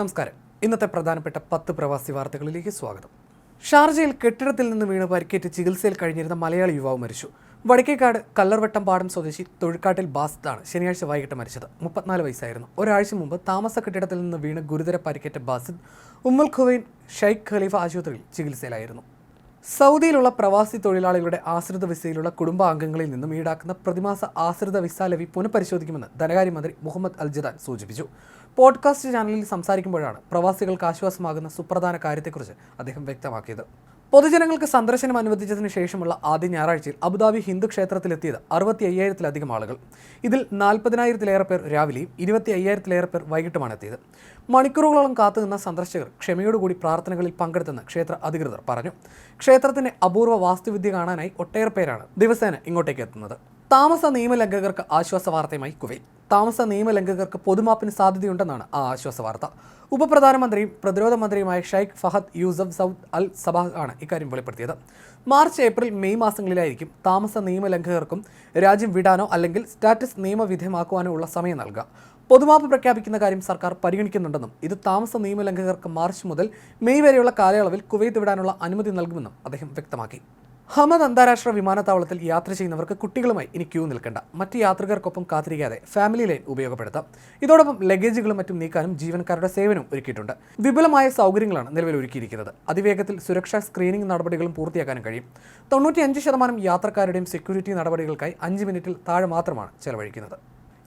നമസ്കാരം. ഇന്നത്തെ പ്രധാനപ്പെട്ട പത്ത് പ്രവാസി വാർത്തകളിലേക്ക് സ്വാഗതം. ഷാർജയിൽ കെട്ടിടത്തിൽ നിന്ന് വീണ് പരിക്കേറ്റ് ചികിത്സയിൽ കഴിഞ്ഞിരുന്ന മലയാളി യുവാവ് മരിച്ചു. വടക്കേക്കാട് കല്ലർവട്ടം പാടം സ്വദേശി തൊഴിക്കാട്ടിൽ ബാസിത്താണ് ശനിയാഴ്ച വൈകിട്ട് മരിച്ചത്. മുപ്പത്തിനാല് വയസ്സായിരുന്നു. ഒരാഴ്ച മുമ്പ് താമസ കെട്ടിടത്തിൽ നിന്ന് വീണ് ഗുരുതര പരിക്കേറ്റ Basid Umm al Quwain Sheikh Khalifa ആശുപത്രിയിൽ ചികിത്സയിലായിരുന്നു. സൗദിയിലുള്ള പ്രവാസി തൊഴിലാളികളുടെ ആശ്രിത വിസയിലുള്ള കുടുംബാംഗങ്ങളിൽ നിന്നും ഈടാക്കുന്ന പ്രതിമാസ ആശ്രിത വിസ ലവി പുനഃപരിശോധിക്കുമെന്ന് ധനകാര്യമന്ത്രി മുഹമ്മദ് അൽജദാൻ സൂചിപ്പിച്ചു. പോഡ്കാസ്റ്റ് ചാനലിൽ സംസാരിക്കുമ്പോഴാണ് പ്രവാസികൾക്ക് ആശ്വാസമാകുന്ന സുപ്രധാന കാര്യത്തെക്കുറിച്ച് അദ്ദേഹം വ്യക്തമാക്കിയത്. പൊതുജനങ്ങൾക്ക് സന്ദർശനം അനുവദിച്ചതിന് ശേഷമുള്ള ആദ്യ ഞായറാഴ്ചയിൽ അബുദാബി ഹിന്ദു ക്ഷേത്രത്തിലെത്തിയത് അറുപത്തി അയ്യായിരത്തിലധികം ആളുകൾ. ഇതിൽ നാൽപ്പതിനായിരത്തിലേറെ പേർ രാവിലെയും ഇരുപത്തി അയ്യായിരത്തിലേറെ പേർ വൈകിട്ടുമാണ് എത്തിയത്. മണിക്കൂറുകളോളം കാത്തുനിന്ന സന്ദർശകർ ക്ഷമയോടുകൂടി പ്രാർത്ഥനകളിൽ പങ്കെടുത്തെന്ന് ക്ഷേത്ര അധികൃതർ പറഞ്ഞു. ക്ഷേത്രത്തിന്റെ അപൂർവ വാസ്തുവിദ്യ കാണാനായി ഒട്ടേറെ പേരാണ് ദിവസേന ഇങ്ങോട്ടേക്ക് എത്തുന്നത്. താമസ നിയമലംഘകർക്ക് ആശ്വാസ വാർത്തയുമായി കുവൈറ്റ്. താമസ നിയമലംഘകർക്ക് പൊതുമാപ്പിന് സാധ്യതയുണ്ടെന്നാണ് ആ ആശ്വാസ വാർത്ത. ഉപപ്രധാനമന്ത്രിയും പ്രതിരോധ മന്ത്രിയുമായ Sheikh Fahad Yousef Saud Al Sabah ആണ് ഇക്കാര്യം വെളിപ്പെടുത്തിയത്. മാർച്ച് ഏപ്രിൽ മെയ് മാസങ്ങളിലായിരിക്കും താമസ നിയമലംഘകർക്കും രാജ്യം വിടാനോ അല്ലെങ്കിൽ സ്റ്റാറ്റസ് നിയമവിധേയമാക്കുവാനോ ഉള്ള സമയം നൽകുക. പൊതുമാപ്പ് പ്രഖ്യാപിക്കുന്ന കാര്യം സർക്കാർ പരിഗണിക്കുന്നുണ്ടെന്നും ഇത് താമസ നിയമലംഘകർക്ക് മാർച്ച് മുതൽ മെയ് വരെയുള്ള കാലയളവിൽ കുവൈത്ത് വിടാനുള്ള അനുമതി നൽകുമെന്നും അദ്ദേഹം വ്യക്തമാക്കി. ഹമദ് അന്താരാഷ്ട്ര വിമാനത്താവളത്തിൽ യാത്ര ചെയ്യുന്നവർക്ക് കുട്ടികളുമായി ഇനി ക്യൂ നിൽക്കേണ്ട. മറ്റ് യാത്രികർക്കൊപ്പം കാത്തിരിക്കാതെ ഫാമിലി ലൈൻ ഉപയോഗപ്പെടുത്താം. ഇതോടൊപ്പം ലഗേജുകളും മറ്റും നീക്കാനും ജീവനക്കാരുടെ സേവനവും ഒരുക്കിയിട്ടുണ്ട്. വിപുലമായ സൗകര്യങ്ങളാണ് നിലവിൽ ഒരുക്കിയിരിക്കുന്നത്. അതിവേഗത്തിൽ സുരക്ഷാ സ്ക്രീനിംഗ് നടപടികളും പൂർത്തിയാക്കാനും കഴിയും. തൊണ്ണൂറ്റിയഞ്ച് ശതമാനം യാത്രക്കാരുടെയും സെക്യൂരിറ്റി നടപടികൾക്കായി അഞ്ച് മിനിറ്റിൽ താഴെ മാത്രമാണ് ചെലവഴിക്കുന്നത്.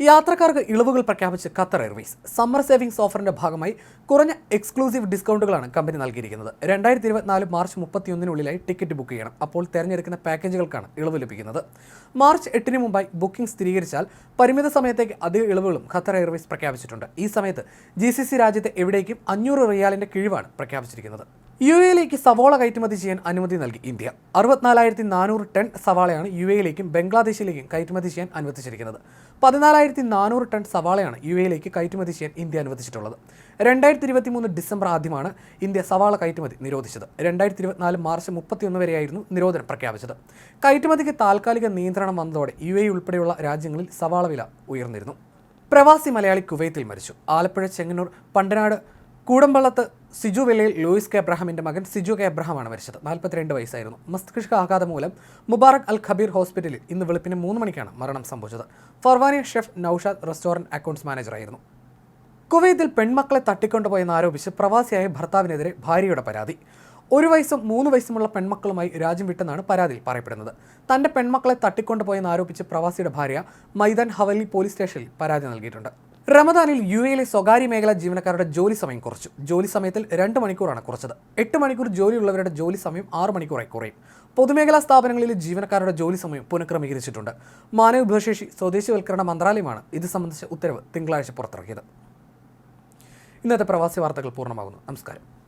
യാത്രക്കാർക്ക് ഇളവുകൾ പ്രഖ്യാപിച്ച് ഖത്തർ എയർവേസ് സമ്മർ സേവിങ്സ് ഓഫറിന്റെ ഭാഗമായി കുറഞ്ഞ എക്സ്ക്ലൂസീവ് ഡിസ്കൗണ്ടുകളാണ് കമ്പനി നൽകിയിരിക്കുന്നത്. രണ്ടായിരത്തി ഇരുപത്തിനാല് മാർച്ച് മുപ്പത്തിയൊന്നിനുള്ളിലായി ടിക്കറ്റ് ബുക്ക് ചെയ്യണം. അപ്പോൾ തിരഞ്ഞെടുക്കുന്ന പാക്കേജുകൾക്കാണ് ഇളവ് ലഭിക്കുന്നത്. മാർച്ച് എട്ടിന് മുമ്പായി ബുക്കിംഗ് സ്ഥിരീകരിച്ചാൽ പരിമിത സമയത്തേക്ക് അധിക ഇളവുകളും ഖത്തർ എയർവേസ് പ്രഖ്യാപിച്ചിട്ടുണ്ട്. ഈ സമയത്ത് ജി സി സി രാജ്യത്തെ എവിടേക്കും അഞ്ഞൂറ് റിയാലിന്റെ കിഴിവാണ് പ്രഖ്യാപിച്ചിരിക്കുന്നത്. യു എയിലേക്ക് സവാള കയറ്റുമതി ചെയ്യാൻ അനുമതി നൽകി ഇന്ത്യ. അറുപത്തിനാലായിരത്തി നാനൂറ് ടൺ സവാളയാണ് യു എയിലേക്കും ബംഗ്ലാദേശിലേക്കും കയറ്റുമതി ചെയ്യാൻ അനുവദിച്ചിരിക്കുന്നത്. പതിനാലായിരത്തി നാനൂറ് ടൺ സവാളയാണ് യു എയിലേക്ക് കയറ്റുമതി ചെയ്യാൻ ഇന്ത്യ അനുവദിച്ചിട്ടുള്ളത്. രണ്ടായിരത്തി ഇരുപത്തി മൂന്ന് ഡിസംബർ ആദ്യമാണ് ഇന്ത്യ സവാള കയറ്റുമതി നിരോധിച്ചത്. രണ്ടായിരത്തി ഇരുപത്തിനാല് മാർച്ച് മുപ്പത്തിയൊന്ന് വരെയായിരുന്നു നിരോധനം പ്രഖ്യാപിച്ചത്. കയറ്റുമതിക്ക് താൽക്കാലിക നിയന്ത്രണം വന്നതോടെ യു എ ഉൾപ്പെടെയുള്ള രാജ്യങ്ങളിൽ സവാള വില ഉയർന്നിരുന്നു. പ്രവാസി മലയാളി കുവൈത്തിൽ മരിച്ചു. ആലപ്പുഴ ചെങ്ങന്നൂർ പണ്ടനാട് കൂടമ്പള്ളത്ത് സിജു വെല്ലയിൽ ലൂയിസ് കെ. അബ്രഹാമിന്റെ മകൻ സിജു കെ. അബ്രഹാമാണ് മരിച്ചത്. നാൽപ്പത്തിരണ്ട് വയസ്സായിരുന്നു. മസ്തിഷ്ക ആഘാതം മൂലം മുബാറക് അൽ ഖബീർ ഹോസ്പിറ്റലിൽ ഇന്ന് വെളുപ്പിന് മൂന്ന് മണിക്കാണ് മരണം സംഭവിച്ചത്. Farwani chef Naushad restaurant accounts മാനേജറായിരുന്നു കുവൈത്തിൽ പെൺമക്കളെ തട്ടിക്കൊണ്ടുപോയെന്ന് ആരോപിച്ച് പ്രവാസിയായ ഭർത്താവിനെതിരെ ഭാര്യയുടെ പരാതി. ഒരു വയസ്സും മൂന്ന് വയസ്സുമുള്ള പെൺമക്കളുമായി രാജ്യം വിട്ടെന്നാണ് പരാതിയിൽ പറയപ്പെടുന്നത്. തന്റെ പെൺമക്കളെ തട്ടിക്കൊണ്ടുപോയെന്ന് ആരോപിച്ച് പ്രവാസിയുടെ ഭാര്യ മൈതാൻ ഹവലി പോലീസ് സ്റ്റേഷനിൽ പരാതി നൽകിയിട്ടുണ്ട്. റമദാനിൽ യു എയിലെ സ്വകാര്യ മേഖലാ ജീവനക്കാരുടെ ജോലി സമയം കുറച്ചു. ജോലി സമയത്തിൽ രണ്ട് മണിക്കൂറാണ് കുറച്ചത്. എട്ട് മണിക്കൂർ ജോലിയുള്ളവരുടെ ജോലി സമയം ആറ് മണിക്കൂറായി കുറയും. പൊതുമേഖലാ സ്ഥാപനങ്ങളിലെ ജീവനക്കാരുടെ ജോലി സമയം പുനഃക്രമീകരിച്ചിട്ടുണ്ട്. മാനവവിഭവശേഷി സ്വദേശിവൽക്കരണ മന്ത്രാലയമാണ് ഇത് സംബന്ധിച്ച ഉത്തരവ് തിങ്കളാഴ്ച പുറത്തിറക്കിയത്. ഇന്നത്തെ പ്രവാസി വാർത്തകൾ പൂർണമാകുന്നു. നമസ്കാരം.